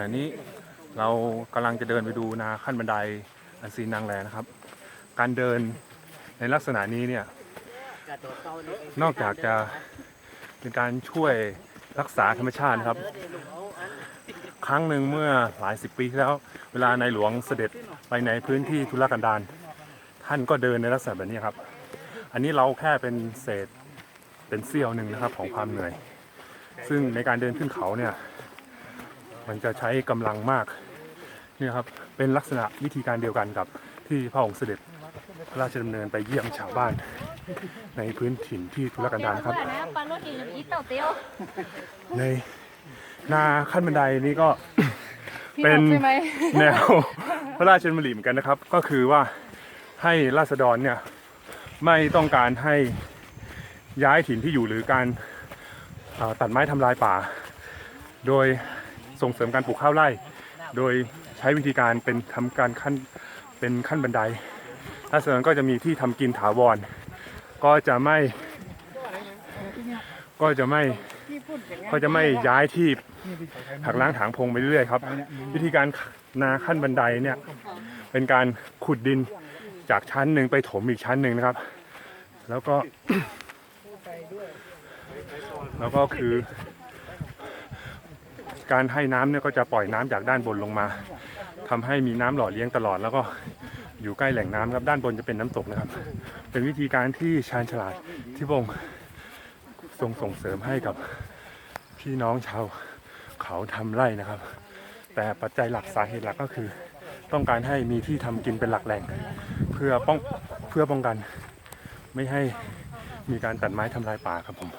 ณะนี้เรากำลังจะเดินไปดูนาขั้นบันไดอันซีนนางแลนะครับ การเดินในลักษณะนี้เนี่ยนอกจากจะเป็นการช่วยรักษาธรรมชาตินะครับ ครั้งหนึ่งเมื่อหลายสิบปีที่แล้ว เวลาในหลวงเสด็จไปในพื้นที่ทุรกันดารท่านก็เดินในลักษณะแบบนี้ครับ อันนี้เราแค่เป็นเศษเป็นเสี้ยวหนึ่งนะครับของความเหนื่อย ซึ่งในการเดินขึ้นเขาเนี่ย มันจะใช้กำลังมากเนี่ยครับเป็นลักษณะวิธีการเดียวกันกับที่พระองค์เสด็จพระราชดำเนินไปเยี่ยมชาวบ้าน ในพื้นถิ่นที่ทุรกันดารครับนะปลาโรตีอีเต่าเตี้ยวในนาขั้นบันไดนี้ก็พี่เป็นนกใช่ไหมแนวพระราชดำริเหมือนกันนะครับ ก็คือว่าให้ราษฎรเนี่ยไม่ต้องการให้ย้ายถิ่นที่อยู่หรือการอ่าตัดไม้ทำลายป่า โดย ส่งเสริมการปลูกข้าวไร่ โดยใช้วิธีการเป็นทำการขั้นเป็นขั้นบันไดราษฎรก็จะมีที่ทำกินถาวร ก็จะไม่ ก็จะไม่ก็จะไม่ย้ายที่หักล้างถางพงไปเรื่อยครับ วิธีการนาขั้นบันไดเนี่ยเป็นการขุดดินจากชั้นหนึ่งไปถมอีกชั้นหนึ่งนะครับ แล้วก็ แล้วก็คือ การให้น้ำเนี่ยก็จะปล่อยน้ำจากด้านบนลงมาทำให้มีน้ำหล่อเลี้ยงตลอด แล้วก็อยู่ใกล้แหล่งน้ำครับด้านบนจะเป็นน้ำตกนะครับ เป็นวิธีการที่ชาญฉลาดที่พงทรงส่งเสริมให้กับพี่น้องชาวเขาทำไร่นะครับ แต่ปัจจัยหลักสาเหตุหลักก็คือ ต้องการให้มีที่ทำกินเป็นหลักแหล่ง เพื่อป้องเพื่อป้องกัน ไม่ให้มีการตัดไม้ทำลายป่าครับผม